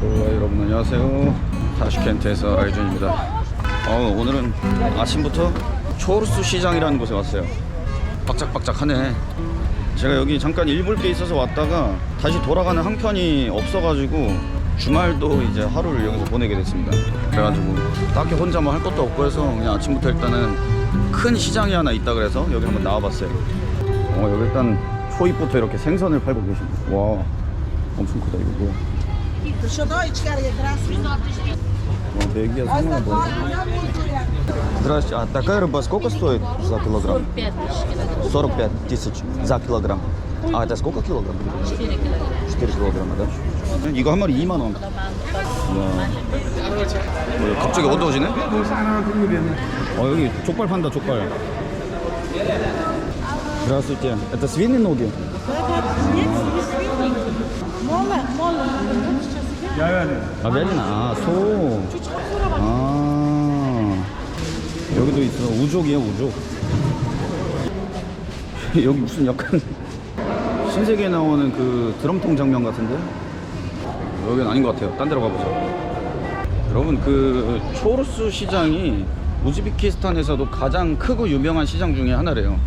네, 여러분 안녕하세요. 타슈켄트에서 아이준입니다. 어, 오늘은 아침부터 초르수 시장이라는 곳에 왔어요. 박짝박짝하네. 제가 여기 잠깐 일 볼 게 있어서 왔다가 다시 돌아가는 항편이 없어가지고 주말도 이제 하루를 여기서 보내게 됐습니다. 그래가지고 딱히 혼자 뭐 할 것도 없고 해서 그냥 아침부터 일단은 큰 시장이 하나 있다 그래서 여기 한번 나와봤어요. 어, 여기 일단 초입부터 이렇게 생선을 팔고 계십니다. 와 엄청 크다 이거. 뭐야 Еще доечка красная. 어, бельгия самая большая. Здравствуйте, а такая рыба сколько стоит за килограмм? 5 тысяч 45 тысяч за килограмм. А это сколько килограмм? 4 килограмма. 4 килограмма, да? 이거 한 마리 2만 원. 와. 뭐, 갑자기 어두워지네? 어, 여기 족발 판다, 족발. Здравствуйте. Это свиные ноги? Мола, 아, 아, 소. 아. 여기도 있어. 우족이야, 우족. 여기 무슨 약간 신세계에 나오는 그 드럼통 장면 같은데? 여긴 아닌 것 같아요. 딴 데로 가보자. 여러분, 그 초르수 시장이 우즈베키스탄에서도 가장 크고 유명한 시장 중에 하나래요.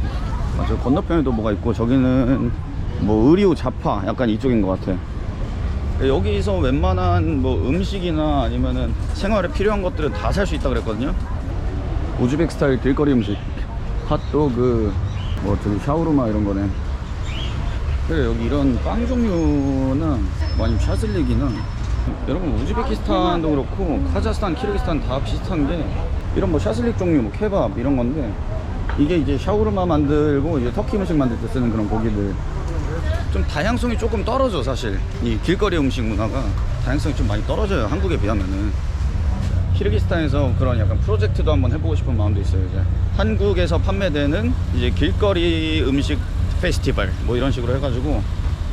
아, 저 건너편에도 뭐가 있고, 저기는 뭐 의류 잡화 약간 이쪽인 것 같아. 여기서 웬만한 뭐 음식이나 아니면은 생활에 필요한 것들은 다 살 수 있다 그랬거든요. 우즈벡 스타일 길거리 음식, 핫도그, 뭐 저기 샤오르마 이런 거네. 그래 여기 이런 빵 종류나 뭐 아니면 샤슬릭이나 여러분 우즈베키스탄도 그렇고 카자흐스탄, 키르기스탄 다 비슷한 게 이런 뭐 샤슬릭 종류, 뭐 케밥 이런 건데 이게 이제 샤오르마 만들고 이제 터키 음식 만들 때 쓰는 그런 고기들 좀 다양성이 조금 떨어져 사실. 이 길거리 음식 문화가 다양성이 좀 많이 떨어져요 한국에 비하면은. 키르기스탄에서 그런 약간 프로젝트도 한번 해보고 싶은 마음도 있어요 이제. 한국에서 판매되는 이제 길거리 음식 페스티벌 뭐 이런 식으로 해가지고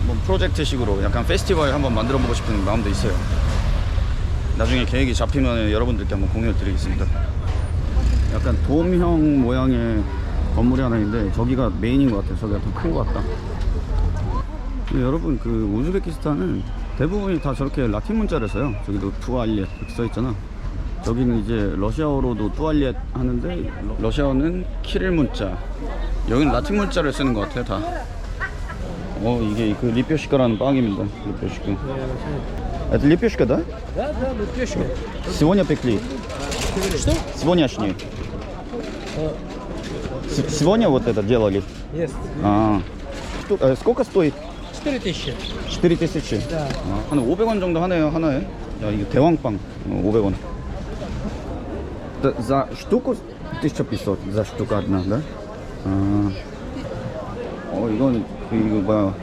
뭐 프로젝트식으로 약간 페스티벌 한번 만들어 보고 싶은 마음도 있어요. 나중에 계획이 잡히면 여러분들께 한번 공유를 드리겠습니다. 약간 돔형 모양의 건물이 하나 있는데 저기가 메인인 것 같아요. 저기가 더 큰 것 같다 여러분 그 우즈베키스탄은 대부분이 다 저렇게 라틴 문자를 써요. 저기도 투알리엣 이렇게 써 있잖아. 저기는 이제 러시아어로도 투알리엣 하는데 러시아어는 키릴 문자. 여기는 라틴 문자를 쓰는 것 같아요 다. 어 이게 그 리뼈시카라는 빵입니다. 리뼈시카. Это лепешка, да? Да, да, лепешка. Сегодня пекли. Что? Сегодняшний. С- Сегодня вот это делали. Есть. А. Что- э, Сколько стоит? 4 тысячи. 4 тысячи. Да. 아, 한 500원 정도 하네요 하나에 야 이게 대왕빵 어, 500원 Да, за штуку 1500 за штука одна да? 아, 어 이건 그, 이거 뭐야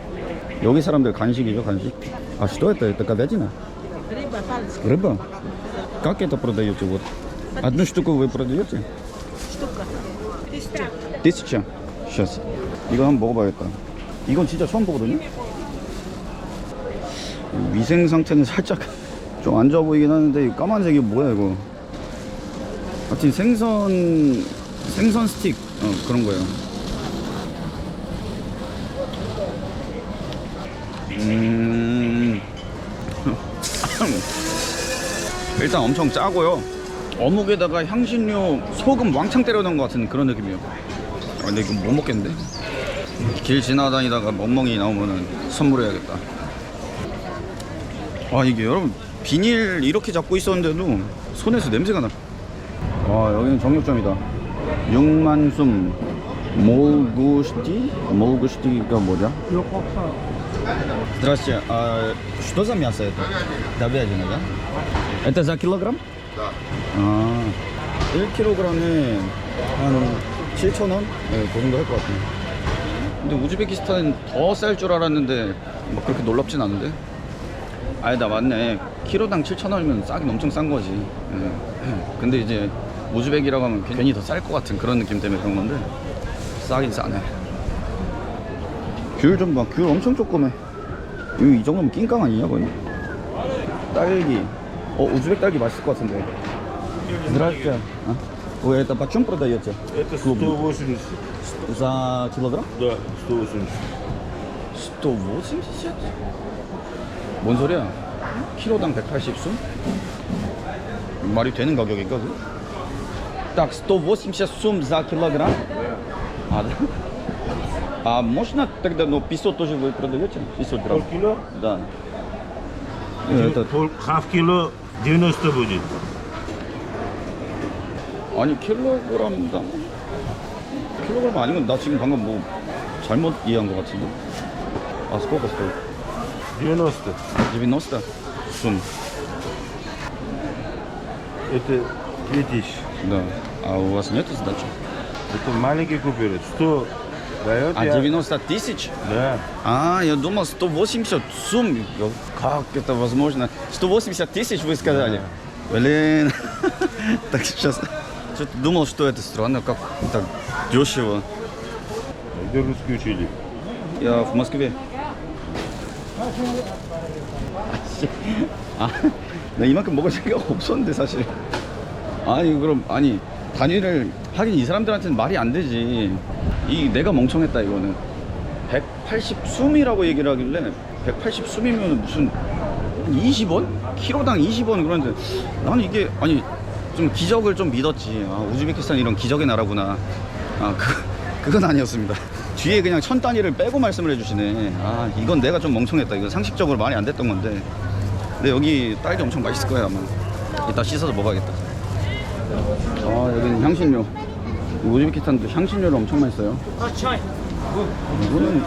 여기 사람들 간식이죠 간식 а что это это говядина Рыба, палец, рыба как это продаете вот одну штуку вы продаете штука. Триста. тысяча сейчас 이거 한번 먹어봐야겠다 이건 진짜 처음 보거든요 위생 상태는 살짝 좀 안 좋아 보이긴 하는데 이 까만색이 뭐야 이거? 하여튼 생선 생선 스틱. 어, 그런 거예요. 음. 일단 엄청 짜고요. 어묵에다가 향신료 소금 왕창 때려 넣은 것 같은 그런 느낌이에요. 아, 근데 이거 못 먹겠는데? 길 지나다니다가 멍멍이 나오면은 선물해야겠다 아 이게 여러분 비닐 이렇게 잡고 있었는데도 손에서 냄새가 나. 와 여기는 정육점이다. 육만숨 몰구시티 몰구시티가 뭐냐? Здравствуйте. А что за мясо это? Говядина, да? Это за килограмм? Да. 아, 1kg에 한 7,000원? 네, 그 정도 할 것 같아요. 근데 우즈베키스탄은 더 쌀 줄 알았는데 뭐 그렇게 놀랍진 않은데? 아니다 맞네 키로당 7,000원이면 싸긴 엄청 싼 거지 예. 근데 이제 우즈벡이라고 하면 괜히 더 쌀 것 같은 그런 느낌 때문에 그런 건데 싸긴 싸네 귤 좀 봐 귤 엄청 조그매 이거 이 정도면 낑깡 아니냐 거의 딸기 어 우즈벡 딸기 맛있을 것 같은데 Здравствуйте. А? Вы это почем продаете? Это Клубник. 180. За килограмм? Да, 180. 180? 뭔 소리야? 키로당 180숨? 말이 되는 가격인가 그? Так, 180 сум за килограмм? А, да? А можно тогда, ну, 500 тоже вы продаете? 500 грамм? Полкило? Да. Э, Этот, Пол, half кило 90 будет. 아니 킬로그램당 킬로그램 아니면 나 지금 방금 뭐 잘못 이해한 것 같은데 아 сколько стоит? 90. 90 сум Это 2000. да а у вас нет сдачи? Это маленький купюры. 100 дает а я- 90 тысяч? Да. А, я думал 180 сумм. Я- Как это возможно? 180 тысяч вы сказали? Блин. Так сейчас... Что-то думал, что это странно, как так дешево. Где русский учили? Я в Москве. 아, 나 이만큼 먹을 생각 없었는데 사실. 아니 그럼 아니 단위를 하긴 이 사람들한테는 말이 안 되지. 이 내가 멍청했다 이거는. 180 숨이라고 얘기를 하길래 180 숨이면 무슨 20원? 키로당 20원 그런데 나는 이게 아니 좀 기적을 좀 믿었지. 아, 우즈베키스탄 이런 기적의 나라구나. 아, 그, 그건 아니었습니다. 뒤에 그냥 천 단위를 빼고 말씀을 해주시네. 아, 이건 내가 좀 멍청했다. 이거 상식적으로 말이 안 됐던 건데. 근데 여기 딸기 엄청 맛있을 거예요, 아마. 이따 씻어서 먹어야겠다. 아, 여기는 향신료. 우즈베키스탄도 향신료를 엄청 많이 써요. 이거는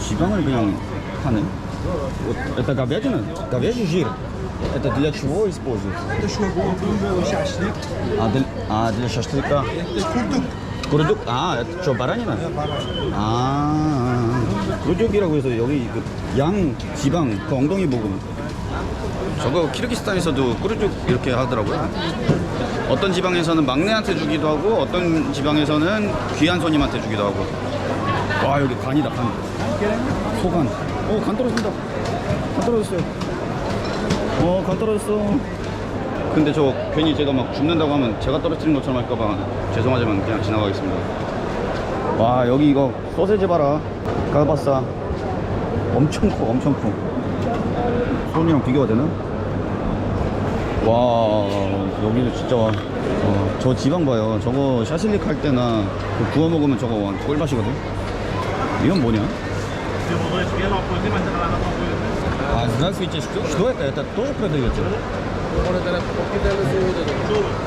지방을 그냥 하네. Вот это говядина? Говяжий жир. Это для чего используют? Это что, шашлык? А для, а для шашлыка? Это курдук. 그루죽? 아, 저 바라니나? 아, 그루죽이라고 해서 여기 그 양 지방 그 엉덩이 부분. 저거 키르기스탄에서도 그루죽 이렇게 하더라고요. 어떤 지방에서는 막내한테 주기도 하고 어떤 지방에서는 귀한 손님한테 주기도 하고. 와 여기 간이다 간. 소간. 오간 떨어진다. 간 떨어졌어요. 어간 떨어졌어. 근데 저 괜히 제가 막 죽는다고 하면 제가 떨어뜨린 것처럼 할까봐 죄송하지만 그냥 지나가겠습니다. 와 여기 이거 소세지 봐라. 까바싸. 엄청 커 엄청 커. 손이랑 비교가 되나? 와 여기는 진짜 와. 어, 저 지방 봐요. 저거 샤실릭 할 때나 그 구워 먹으면 저거 완전 꿀맛이거든. 이건 뭐냐? А здравствуйте, что, что это? Это тоже 오늘따라 먹기 때문에 소고되죠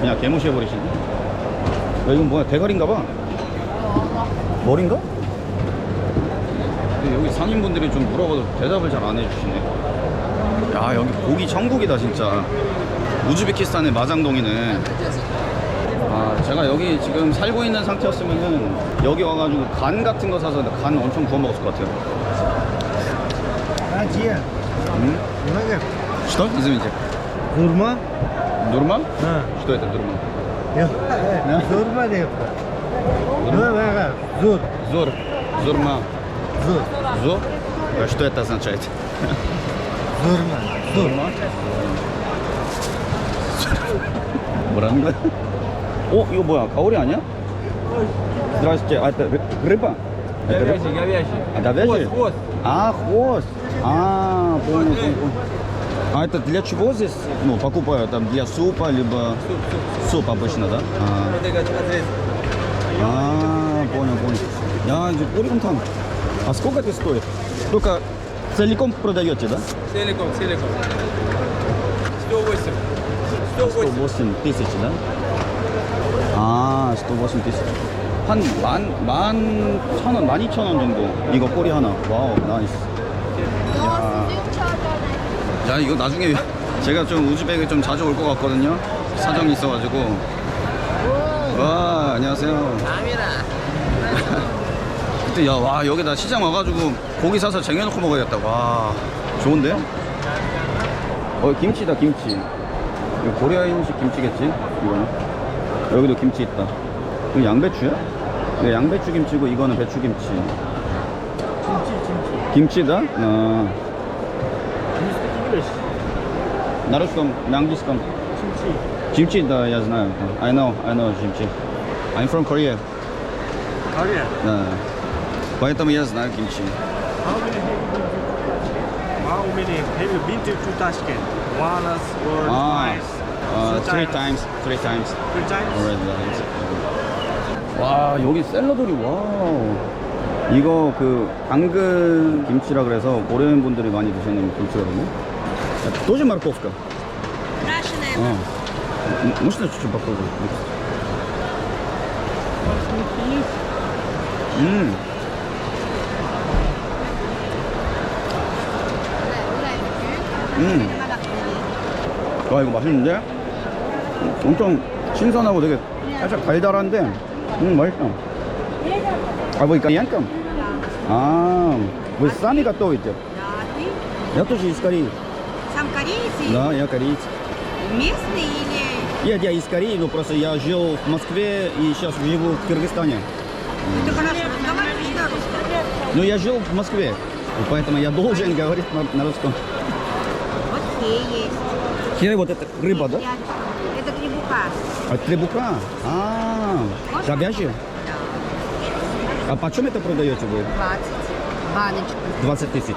그냥 개무시해 버리시네. 야 이건 뭐야? 대가리인가 봐. 머린가? 여기 상인분들이 좀 물어봐도 대답을 잘 안 해주시네. 야 여기 고기 천국이다 진짜. 우즈베키스탄의 마장동이네. 아 제가 여기 지금 살고 있는 상태였으면은 여기 와가지고 간 같은 거 사서 간 엄청 구워 먹었을 것 같아요. 아 지혜. 응? Что? Извините. Дурма. А. А? Дурма? Да. Что это дурма? Да? Дурма лепта. Дурма. Зур. Зур. Зурма. Зур. Зур? А что это означает? Зурма. Зурма. Бранда. О, юбак, аури, аня? Здравствуйте, а это рыба? Это говяжий, говяжий. А говяжий? Хвост, хвост. А, хвост. А, понял, понял. А это для чего здесь? Ну, покупают там для супа, либо суп, обычно, да? А, Вот это отрезок. а, понял, понял. Я 이제 꼬리곰탕. А сколько это стоит? Только целиком продаете, да? Целиком, целиком. 108. 108. 108 тысяч, да? 아, 108 тысяч. 한 만, 만, 천 원, 만 이천 원 정도. 이거 꼬리 하나. 와우, 나이스. 야. 야, 이거 나중에 제가 좀 우즈벡에 좀 자주 올 것 같거든요. 사정이 있어가지고. 와, 안녕하세요. 그때 야, 와, 여기다 시장 와가지고 고기 사서 쟁여놓고 먹어야겠다. 와, 좋은데요? 어, 김치다, 김치. 이거 고려인식 김치겠지? 이거는. 여기도 김치 있다. 이거 양배추야? 이거 양배추 김치고 이거는 배추 김치. 김치다? 어. На русском, на английском. Kimchi, да, я знаю. I know, I know kimchi. I'm from Korea. Да. Поэтому я знаю kimchi. many have you been to, to Tashkent? Once or 아, twice? 어, Two three times. times, three times. Three times? already. 와, 여기 샐러드리 와우. 이거 그 당근 김치라 그래서 고려인 분들이 많이 드시는 김치거든요. тоже морковка? Крашеная. 어. м- можно чуть-чуть попробовать? 음. 음. 와 이거 맛있는데? 엄청 신선하고 되게 살짝 달달한데 음 맛있다 а вы кореянка? А, вы сами готовите? Я тоже из Кореи. Сам кореец Да, я кореец. местный или... Нет, я из Кореи, но просто я жил в Москве и сейчас живу в Кыргызстане. Ты хорошо разговариваешь на русском? Но я жил в Москве, и поэтому я должен говорить на, на русском. Вот те есть. Хире вот это рыба, да? Это требуха. А требуха? А, говяжья? А почем это продаете вы? 20. Баночка. 20 тысяч.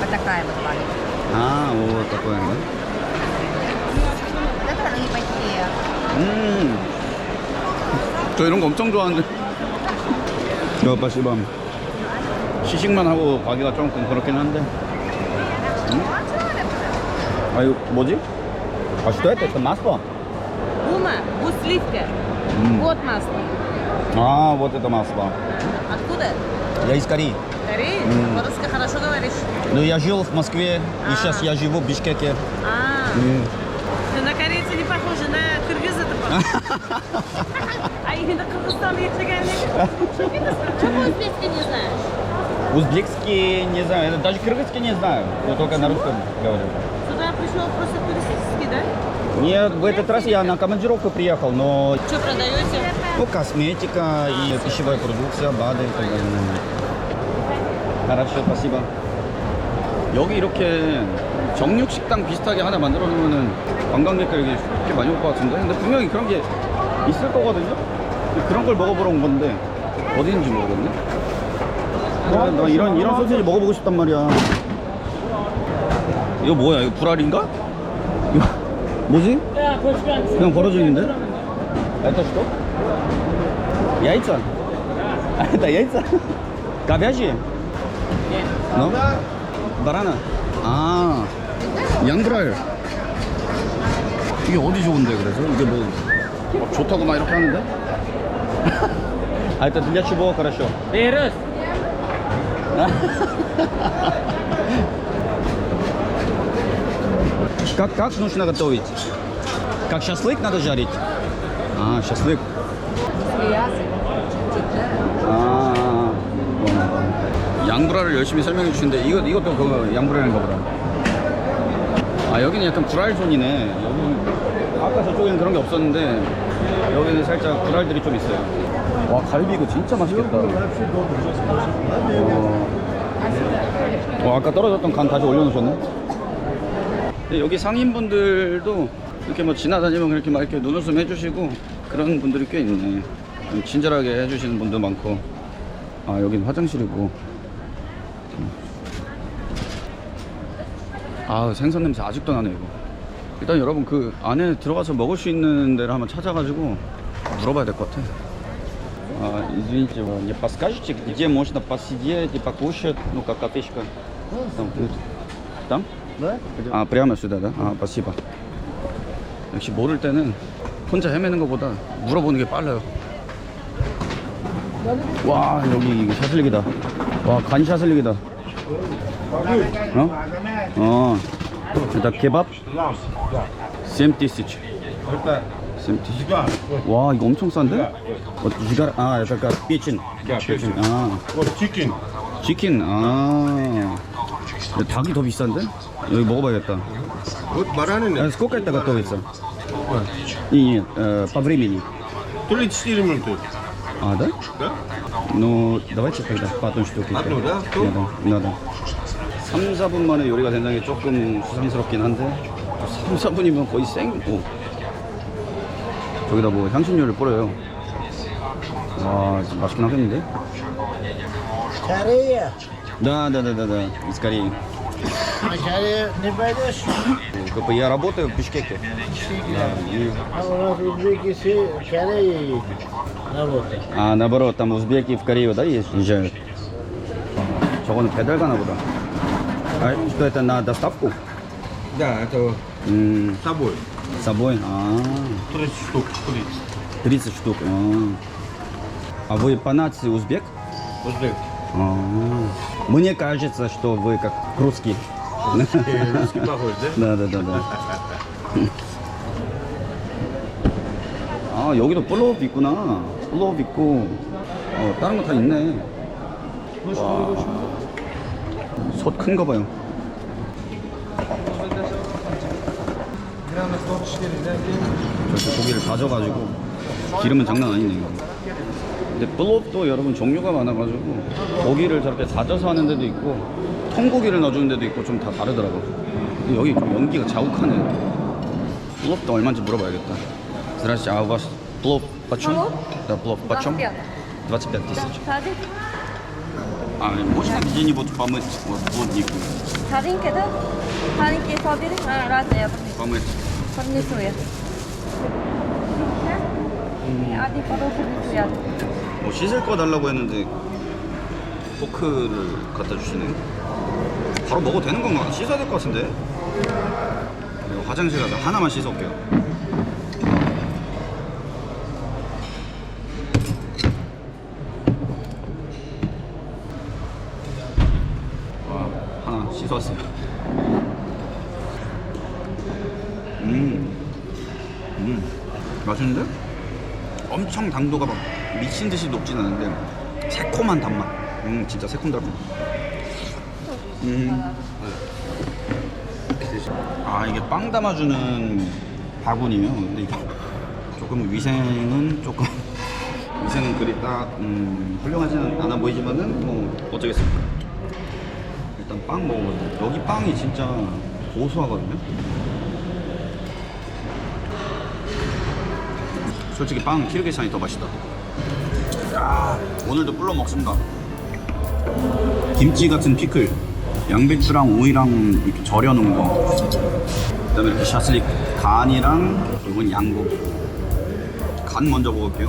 Вот такая вот баночка. А, вот такое, да? Это рыбочки. 음. 저 이런 거 엄청 좋아하는데. 야, 빠시밤. 시식만 하고 가기가 조금 그렇긴 한데. 음? 아, 이거 뭐지? А что это? Это масло? Гума, гус сливка. М. Вот масло. А, вот это масло. Откуда? Я из Кореи. Корея? М. По-русски хорошо говоришь. Но я жил в Москве, и сейчас я живу в Бишкеке. А, М. ты на корейца не похожа, на кыргыза ты похожа. А именно Кыргызстан yaşaganlik. Чего узбекский не знаешь? Узбекский не знаю, это даже кыргызский не знаю. Я только на русском говорю. Сюда пришел просто туристический, да? Нет, в этот раз я на командировку приехал, но Что продаете? ну, косметика и пищевая продукция, БАДы и так далее. Хорошо, спасибо. 여기 이렇게 정육식당 비슷하게 하나 만들어 놓으면은 관광객들 여기 쉽게 많이 올 것 같은데 근데 분명히 그런 게 있을 거거든요 그런 걸 먹어보러 온 건데 어디인지 모르겠네 나, 나 이런 이런 소시지 먹어보고 싶단 말이야 이거 뭐야 이거 불알인가? 이거 뭐지? 그냥 벌어지는데? 알타시도? 야이찬 아나 야이찬 가베아지 너? 바나나? 아, 양브랄. 이게 어디 좋은데 그래서? 이게 뭐 막 좋다고 막 이렇게 하는데? а это для чего хорошо? Вирус. Как, как нужно готовить? Как шашлык надо жарить? А, шашлык. 아, 양브라를 열심히 설명해 주시는데 이것, 이것도 그 양브라인가 보다 아 여기는 약간 불알존이네. 여기는 아까 저쪽에는 그런 게 없었는데 여기는 살짝 불알들이 좀 있어요. 와 갈비 이거 진짜 맛있겠다. 어. 와, 아까 떨어졌던 간 다시 올려놓으셨네? 여기 상인분들도 이렇게 뭐 지나다니면 그렇게 막 이렇게 눈웃음 해주시고 그런 분들이 꽤 있네. 친절하게 해주시는 분도 많고. 아 여긴 화장실이고. 아 생선 냄새 아직도 나네 이거. 일단 여러분 그 안에 들어가서 먹을 수 있는 데를 한번 찾아가지고 물어봐야 될 것 같아. А, извините, вы не подскажете, где можно посидеть и покушать, ну как кафешка? Там? тут. Там? Да? 아 прямо сюда, да? 아, спасибо. 역시 모를 때는 혼자 헤매는 것보다 물어보는 게 빨라요. 와 여기 이거 샤슬릭이다. 와간 샤슬릭이다. 어? 어. Это кебаб? 7 тысяч. 7 тысяч. 와 이거 엄청 싼데? Вот жигар, а это как печень. печень. 아. Вот chicken. 치킨. 아. 닭이 더 비싼데? 여기 먹어봐야겠다. Вот баранина. А сколько это готовится? Не, нет, э, по времени. То ли 4 минуты. А, да? Да? Ну, давайте тогда по одной штуке. Одну, да? Что? 네, 네, 네. 3, 4분 만에 요리가 된다는 게 조금 수상스럽긴 한데 3, 4분이면 거의 생... 오. 저기다 뭐 향신료를 뿌려요. 와, 진짜 맛있긴 하겠는데? Koreya. Да, да, да, да, да, из Кореи. Вначале не пойдешь, Как бы я работаю в Бишкеке. Да, и- а у нас узбеки все в Корее едут работать. А наоборот, там узбеки в Корею, да, есть, езжают? 저거는 배달 가나 보다. А что это на доставку? Да, это М, с собой. с собой? А, 30 штук, 30. 30 штук. А, а вы по нации узбек? Узбек. А, мне кажется, что вы как русский. Русский похож, да? Да, да, да, да. 아 여기도 플로우 있구나. 플로우 있고, 어 다른 거 다 있네. 솥 큰 거 봐요. 저렇게 고기를 다져가지고 기름은 장난 아니네 이거. 근데 플롭도 여러분 종류가 많아가지고 고기를 저렇게 다져서 하는 데도 있고 통고기를 넣어주는 데도 있고 좀 다 다르더라고. 근데 여기 좀 연기가 자욱하네. 플롭도 얼마인지 물어봐야겠다. Здравствуйте, а у вас плов почем? Да, плов почем? 25 тысяч. А можно где-нибудь помыть вот плотник? Таринки, да? Таринки собери. А, разные. Помыть. Поднесу я. Один потом поднесу я. 뭐 씻을 거 달라고 했는데 포크를 갖다 주시네. 바로 먹어도 되는 건가? 씻어야 될 것 같은데. 그리고 화장실 가서 하나만 씻어 올게요. 씻어왔어요. 음, 음, 맛있는데? 엄청 당도가 막 미친 듯이 높진 않은데 새콤한 단맛. 음 진짜 새콤달콤. 음. 아 이게 빵 담아주는 바구니요. 근데 이게 조금 위생은 조금 위생은 그리 딱 음, 훌륭하지는 않아 보이지만은 뭐 어쩌겠습니까. 빵 먹어보자. 여기 빵이 진짜 고소하거든요. 솔직히 빵은 키르기스탄이 더 맛있다. 야, 오늘도 불러 먹습니다. 김치 같은 피클, 양배추랑 오이랑 이렇게 절여놓은 거. 그다음에 이렇게 샤슬릭 간이랑 이건 양고. 간 먼저 먹을게요.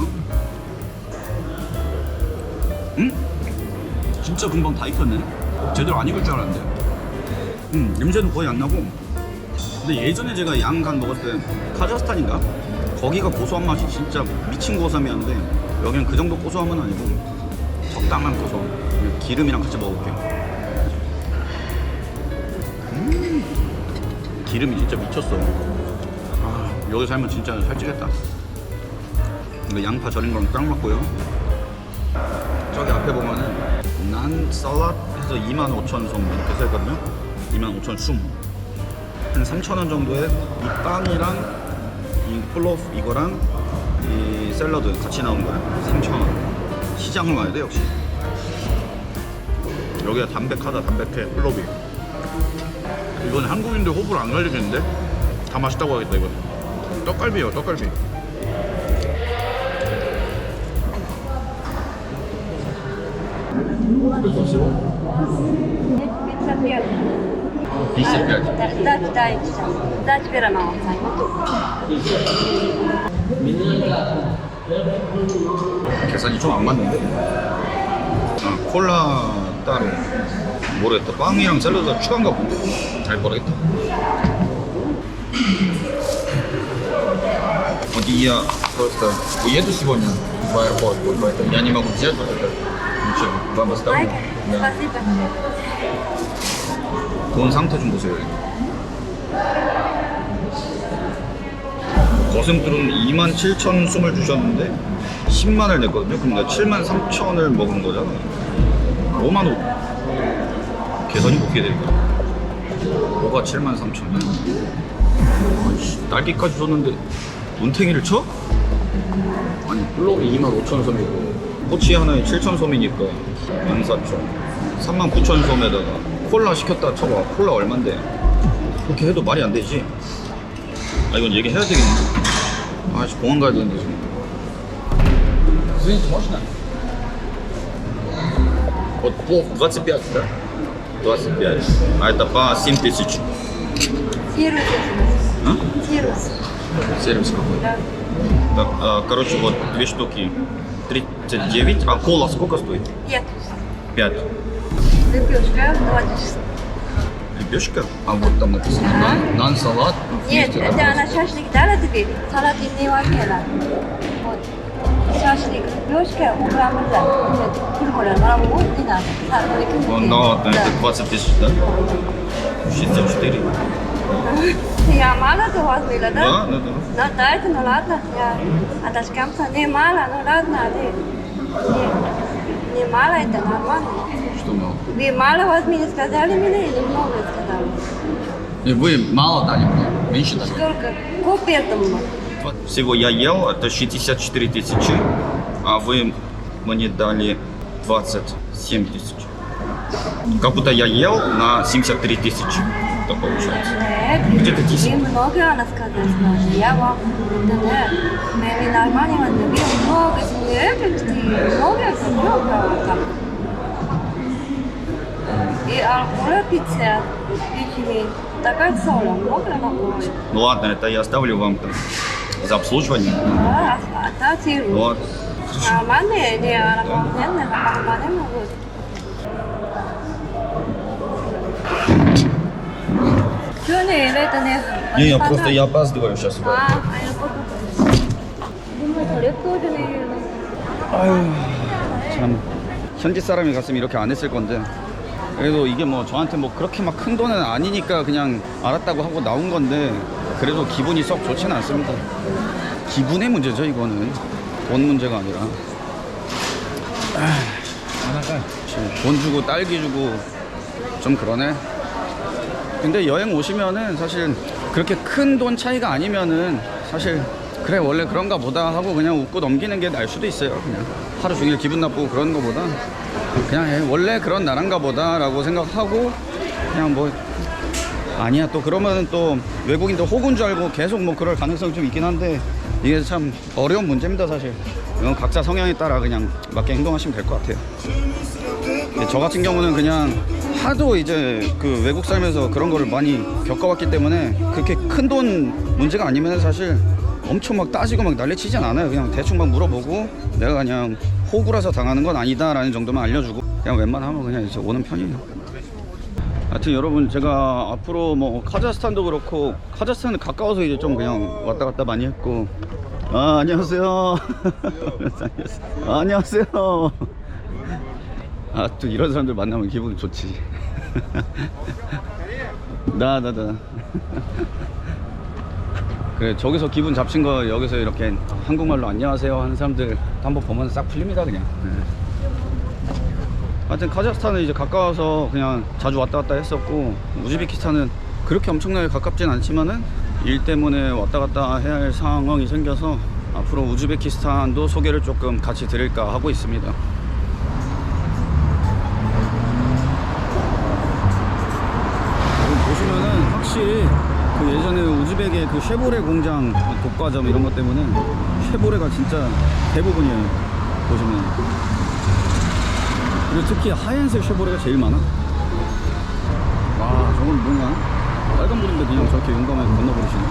음? 진짜 금방 다 익혔네. 제대로 안 익을 줄 알았는데. 음, 냄새는 거의 안 나고. 근데 예전에 제가 양간 먹었을 때 카자흐스탄인가? 거기가 고소한 맛이 진짜 미친 고소함이었는데 여기는 그 정도 고소함은 아니고 적당한 고소. 기름이랑 같이 먹어볼게요. 음, 기름이 진짜 미쳤어. 아, 여기 살면 진짜 살찌겠다. 이거 양파 절인 거랑 딱 맞고요. 저기 앞에 보면은 난쌀 라해서 25,000솜 이렇게 써있거든요. 25,000 숨. 한 3,000원 정도에 이 빵이랑 이 플로프 이거랑 이 샐러드 같이 나온 거예요. 3,000원. 시장을 가야 돼 역시. 여기가 담백하다 담백해 플로비. 이건 한국인들 호불호 안 갈리겠는데? 다 맛있다고 하겠다 이거. 떡갈비예요 떡갈비. 계산이 좀 안 맞는데? 아, 콜라 따로 모르겠다 빵이랑 샐러드 추가인가 보네 잘 모르겠다 어디야 그렇다 얘도 10원이야 뭐야 뭐야 야니마고 지하철 진짜 나 맛있다고 돈 상태 좀 보세요 거슴들은 2만 7천 숨을 주셨는데 10만을 냈거든요. 그러니까 7만 3천을 먹은 거잖아. 5만 5 계산이 어떻게 되는 거야. 뭐가 7만 3천이야? 아이씨 딸기까지 줬는데 문탱이를 쳐? 아니 블록이 2만 5천 섬이고. 꼬치 하나에 7천 솜이니까 14,000 3만 9천 솜에다가 콜라 시켰다 쳐봐 콜라 얼만데 그렇게 해도 말이 안 되지 아 이건 얘기해야 되겠네 아씨 공항 가야 되는데 지금 Извините, можно? Вот плов 25, да? 25. А это по 7 тысяч. Сервис. А? Сервис. Сервис какой? Да. Так, а, короче, вот две штуки. 39. А кола сколько стоит? Нет. 5. Лепешка 20. Лепешка? А вот там написано. Нан, нан салат. Нет, это она шашлык дала тебе. Салат не возьмела. Вот. Шашлык, лепешка, уграммда. Нет, куркуля, мараму, не надо. Ну, это 20 тысяч, да? 64. Я мало ты возьмела, да? Да, да, да. Ну, да, это ну ладно. Я отошкамся. Не мало, ну ладно. Не, не мало, это нормально. Что мало? Вы мало возьмели, сказали мне или много сказали? И вы мало дали мне? Меньше дали? Сколько? Купил там. Всего я ел, это 64 тысячи, а вы мне дали 27 тысяч. Как будто я ел на 73 тысячи что получается. Э, Где-то 10. много рассказать можно. Я вам да, мы нормально отдали много сюжетов, э, ты много всего там. И Аркура 50, Викини, такая цена, много могу. Ну ладно, это я оставлю вам там за обслуживание. Да, а, а та. Вот. А маме, не, она а она помнит, Что не, это не... Не, я просто я опаздываю сейчас. 아, 아이고. 정말 랩도저 내리는. 참 현지 사람이 갔으면 이렇게 안 했을 건데 그래도 이게 뭐 저한테 뭐 그렇게 막 큰 돈은 아니니까 그냥 알았다고 하고 나온 건데 그래도 기분이 썩 좋지는 않습니다 기분의 문제죠 이거는 돈 문제가 아니라 아, 참, 돈 주고 딸기 주고 좀 그러네 근데 여행 오시면은 사실 그렇게 큰 돈 차이가 아니면은 사실 그래 원래 그런가 보다 하고 그냥 웃고 넘기는 게 나을 수도 있어요 그냥. 하루 종일 기분 나쁘고 그런 거보다. 그냥 에, 원래 그런 나란가 보다 라고 생각하고 그냥 뭐 아니야 또 그러면은 또 외국인들 호구인 줄 알고 계속 뭐 그럴 가능성이 좀 있긴 한데 이게 참 어려운 문제입니다 사실. 이건 각자 성향에 따라 그냥 맞게 행동하시면 될 것 같아요. 근데 저 같은 경우는 그냥 하도 이제 그 외국 살면서 그런 거를 많이 겪어왔기 때문에 그렇게 큰 돈 문제가 아니면 사실 엄청 막 따지고 막 난리치진 않아요. 그냥 대충 막 물어보고 내가 그냥 호구라서 당하는 건 아니다라는 정도만 알려주고 그냥 웬만하면 그냥 이제 오는 편이에요. 하여튼 여러분 제가 앞으로 뭐 카자흐스탄도 그렇고 카자흐스탄은 가까워서 이제 좀 그냥 왔다 갔다 많이 했고 아 안녕하세요 아, 안녕하세요 아 또 이런 사람들 만나면 기분이 좋지 나 나 나. 그래 저기서 기분 잡친 거 여기서 이렇게 한국말로 안녕하세요 하는 사람들 한번 보면 싹 풀립니다 그냥. 네. 하여튼 카자흐스탄은 이제 가까워서 그냥 자주 왔다 갔다 했었고 우즈베키스탄은 그렇게 엄청나게 가깝진 않지만은 일 때문에 왔다 갔다 해야 할 상황이 생겨서 앞으로 우즈베키스탄도 소개를 조금 같이 드릴까 하고 있습니다 그 예전에 우즈벡의 그 쉐보레 공장 독과점 이런 것 때문에 쉐보레가 진짜 대부분이에요 보시면. 그리고 특히 하얀색 쉐보레가 제일 많아. 와 저건 뭐냐? 빨간불인데 그냥 저렇게 용감하게 건너버리시네.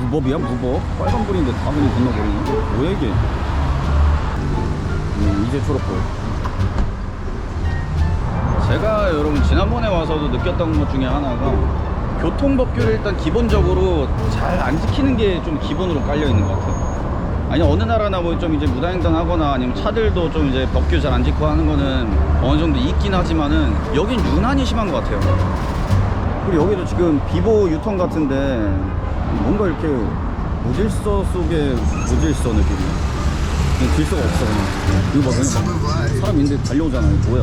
무법이야 무법? 빨간불인데 다 그냥 건너버리네. 뭐야 이게? 음, 이제 초록불 제가 여러분 지난번에 와서도 느꼈던 것 중에 하나가 교통법규를 일단 기본적으로 잘 안 지키는 게 좀 기본으로 깔려 있는 것 같아요. 아니 어느 나라나 뭐 좀 이제 무단횡단하거나 아니면 차들도 좀 이제 법규 잘 안 지키고 하는 거는 어느 정도 있긴 하지만은 여긴 유난히 심한 것 같아요. 그리고 여기도 지금 비보 유턴 같은데 뭔가 이렇게 무질서 속의 무질서 느낌이야 그냥 질서가 없어 그냥. 이거 봐 그냥 막 사람 있는데 달려오잖아요. 뭐야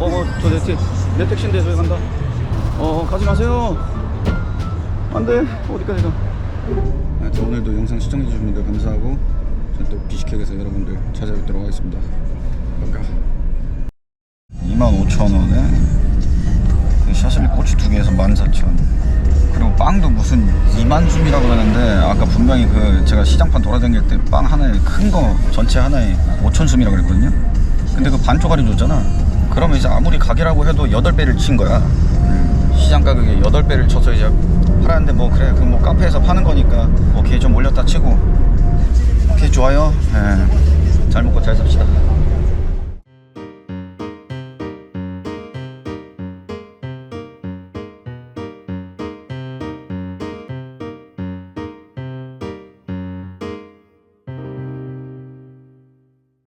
어어 저내 택, 내 택시인데 저기 간다. 어 가지 마세요. 안돼. 어디까지 가? 하여튼 오늘도 영상 시청해주신 분들 감사하고 저는 또 비식회에서 여러분들 찾아뵙도록 하겠습니다. 반가 25,000원에 그 샤슬리 꼬치 두 개에서 14,000원 그리고 빵도 무슨 2만 줌이라고 그러는데 아까 분명히 그 제가 시장판 돌아다닐 때 빵 하나에 큰 거 전체 하나에 5천 줌이라고 그랬거든요. 근데 그반 쪼가리 줬잖아 그러면 이제 아무리 가게라고 해도 8배를 친 거야. 음, 시장 가격에 8배를 쳐서 이제 팔았는데 뭐 그래. 그 뭐 카페에서 파는 거니까 오케이. 좀 올렸다 치고. 오케이. 좋아요. 예. 잘 먹고 잘 삽시다